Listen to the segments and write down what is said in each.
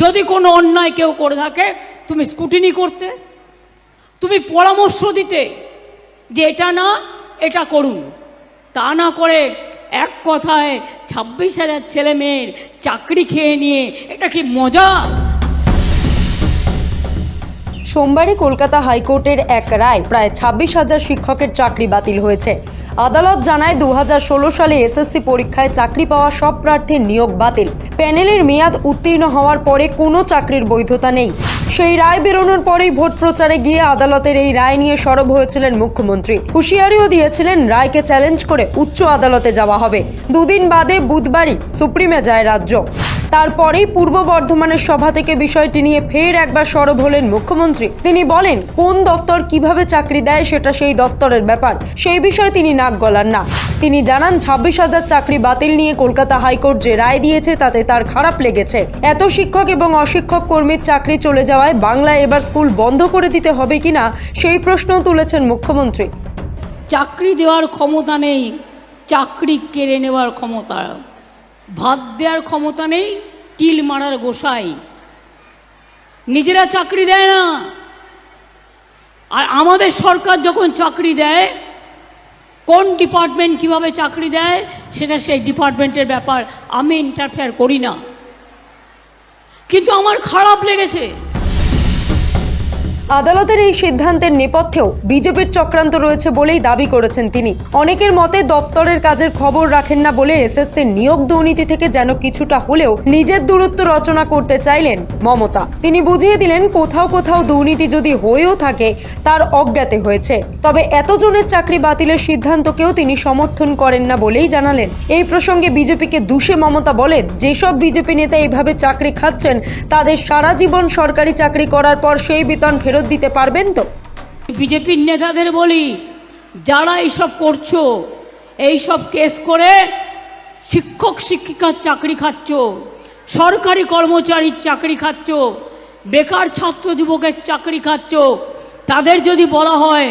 যদি কোনো অন্যায় কেউ করে থাকে, তুমি স্কুটিনি করতে, তুমি পরামর্শ দিতে যে এটা না, এটা করুন। তা না করে এক কথায় ছাব্বিশ হাজার ছেলে মেয়ের চাকরি খেয়ে নিয়ে, এটা কি মজা? সোমবারই কলকাতা হাইকোর্টের এক রায়, প্রায় ছাব্বিশ হাজার শিক্ষকের চাকরি বাতিল হয়েছে। আদালত জানায় দু হাজার ষোলো সালে এসএসসি পরীক্ষায় চাকরি পাওয়া সব প্রার্থীর নিয়োগ বাতিল। প্যানেলের মেয়াদ উত্তীর্ণ হওয়ার পরে কোনো চাকরির বৈধতা নেই। সেই রায় বেরোনোর পরেই ভোট প্রচারে গিয়ে আদালতের এই রায় নিয়ে সরব হয়েছিলেন মুখ্যমন্ত্রী। হুঁশিয়ারিও দিয়েছিলেন, রায়কে চ্যালেঞ্জ করে উচ্চ আদালতে যাওয়া হবে। দুদিন বাদে বুধবারই সুপ্রিমে যায় রাজ্য। তারপরেই পূর্ব বর্ধমানের সভা থেকে বিষয়টি নিয়ে ফের একবার সরব হলেন মুখ্যমন্ত্রী। তিনি বলেন, কোন দফতর কীভাবে চাকরি দেয় সেটা সেই দফতরের ব্যাপার। সেই বিষয়ে তিনি নাক গলান না। তিনি জানান, ছাব্বিশ হাজার চাকরি বাতিল নিয়ে কলকাতা হাইকোর্ট যে রায় দিয়েছে, তাতে তার খারাপ লেগেছে। এত শিক্ষক এবং অশিক্ষক কর্মীর চাকরি চলে যাওয়ায় বাংলায় এবার স্কুল বন্ধ করে দিতে হবে কিনা, সেই প্রশ্ন তুলেছেন মুখ্যমন্ত্রী। চাকরি দেওয়ার ক্ষমতা নেই। চাকরি কেড়ে নেওয়ার ক্ষমতা ভাত দেওয়ার ক্ষমতা নেই টিল মারার গোসাই। নিজেরা চাকরি দেয় না। আর আমাদের সরকার যখন চাকরি দেয়, কোন ডিপার্টমেন্ট কীভাবে চাকরি দেয়, সেটা সেই ডিপার্টমেন্টের ব্যাপার, আমি ইন্টারফেয়ার করি না। কিন্তু আমার খারাপ লেগেছে। আদালতের এই সিদ্ধান্তের নেপথ্যেও বিজেপির চক্রান্ত রয়েছে বলেই দাবি করেছেন তিনি। অনেকের মতে দফতরের কাজের খবর রাখেন না বলে এসএসসি নিয়োগ দুর্নীতি থেকে যেন কিছুটা হলেও নিজের দূরত্ব রচনা করতে চাইলেন মমতা। তিনি বুঝিয়ে দিলেন, কোথাও কোথাও দুর্নীতি যদি হয়েও থাকে, তার অজ্ঞাতে হয়েছে। তবে এতজনের চাকরি বাতিলের সিদ্ধান্তকেও তিনি সমর্থন করেন না বলেই জানালেন। এই প্রসঙ্গে বিজেপিকে দুষে মমতা বলেন, যেসব বিজেপি নেতা এইভাবে চাকরি খাচ্ছেন, তাদের সারা জীবন সরকারি চাকরি করার পর সেই বেতন ফেরত দিতে পারবেন তো? বিজেপির নেতাদের বলি, যারা এইসব করছ, এইসব কেস করে শিক্ষক শিক্ষিকার চাকরি খাচ্ছ, সরকারি কর্মচারীর চাকরি খাচ্ছ, বেকার ছাত্র যুবকের চাকরি খাচ্ছ, তাদের যদি বলা হয়,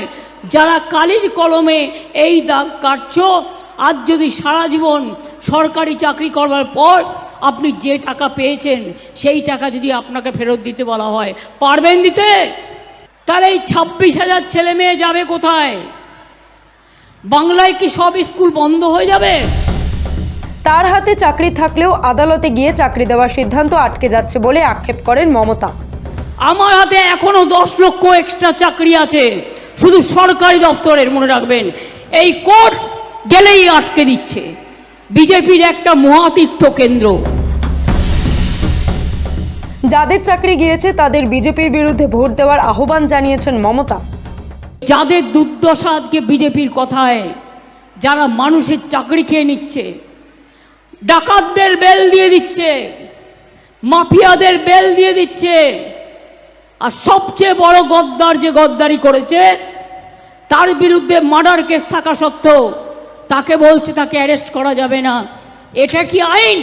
যারা কালির কলমে এই দাগ কাটছ, আজ যদি সারা জীবন সরকারি চাকরি করবার পর আপনি যে টাকা পেয়েছেন, সেই টাকা যদি আপনাকে ফেরত দিতে বলা হয়, পারবেন দিতে? তাহলে এই ছাব্বিশ হাজার ছেলে মেয়ে যাবে কোথায়? বাংলায় কি সব স্কুল বন্ধ হয়ে যাবে? তার হাতে চাকরি থাকলেও আদালতে গিয়ে চাকরি দেওয়ার সিদ্ধান্ত আটকে যাচ্ছে বলে আক্ষেপ করেন মমতা। আমার হাতে এখনও দশ লক্ষ এক্সট্রা চাকরি আছে। শুধু সরকারি দপ্তরের মনে রাখবেন এই কোর্ট গেলেই আটকে দিচ্ছে। বিজেপির একটা মহাতীর্থ কেন্দ্র। যাদের চাকরি গিয়েছে, তাদের বিজেপির বিরুদ্ধে ভোট দেওয়ার আহ্বান জানিয়েছেন মমতা। যাদের দুর্দশা আজকে বিজেপির কথায়, যারা মানুষের চাকরি খেয়ে নিচ্ছে, ডাকাতদের বেল দিয়ে দিচ্ছে, মাফিয়াদের বেল দিয়ে দিচ্ছে, আর সবচেয়ে বড় গদ্দার যে গদ্দারি করেছে, তার বিরুদ্ধে মার্ডার কেস থাকা সত্ত্বেও তাকে বলছে তাকে অ্যারেস্ট করা যাবে না। এটা কি আইন?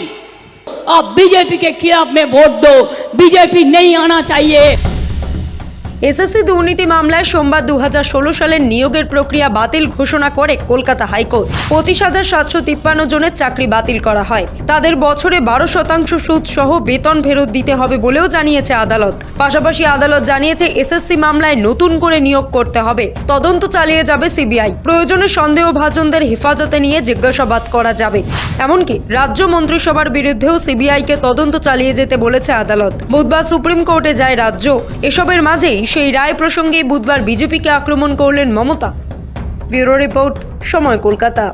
বিজেপিকে কিরাপ মে ভোট দো? बीजेपी नहीं आना चाहिए। এসএসসি দুর্নীতি মামলায় সোমবার দু হাজার ষোলো সালের নিয়োগের প্রক্রিয়া বাতিল ঘোষণা করে কলকাতা হাইকোর্ট। পঁচিশ হাজার সাতশো তিপ্পান্ন জনের চাকরি বাতিল করা হয়। তাদের বছরে বারো শতাংশ সুদ সহ বেতন ফেরত দিতে হবে বলেও জানিয়েছে আদালত। পাশাপাশি আদালত জানিয়েছে, এসএসসি মামলায় নতুন করে নিয়োগ করতে হবে। তদন্ত চালিয়ে যাবে সিবিআই। প্রয়োজনে সন্দেহভাজনদের হেফাজতে নিয়ে জিজ্ঞাসাবাদ করা যাবে। এমনকি রাজ্য মন্ত্রিসভার বিরুদ্ধেও সিবিআইকে তদন্ত চালিয়ে যেতে বলেছে আদালত। বুধবার সুপ্রিম কোর্টে যায় রাজ্য। এসবের মাঝেই সেই রায় প্রসঙ্গে বুধবার বিজেপিকে আক্রমণ করলেন মমতা। ব্যুরো রিপোর্ট সময় কলকাতা।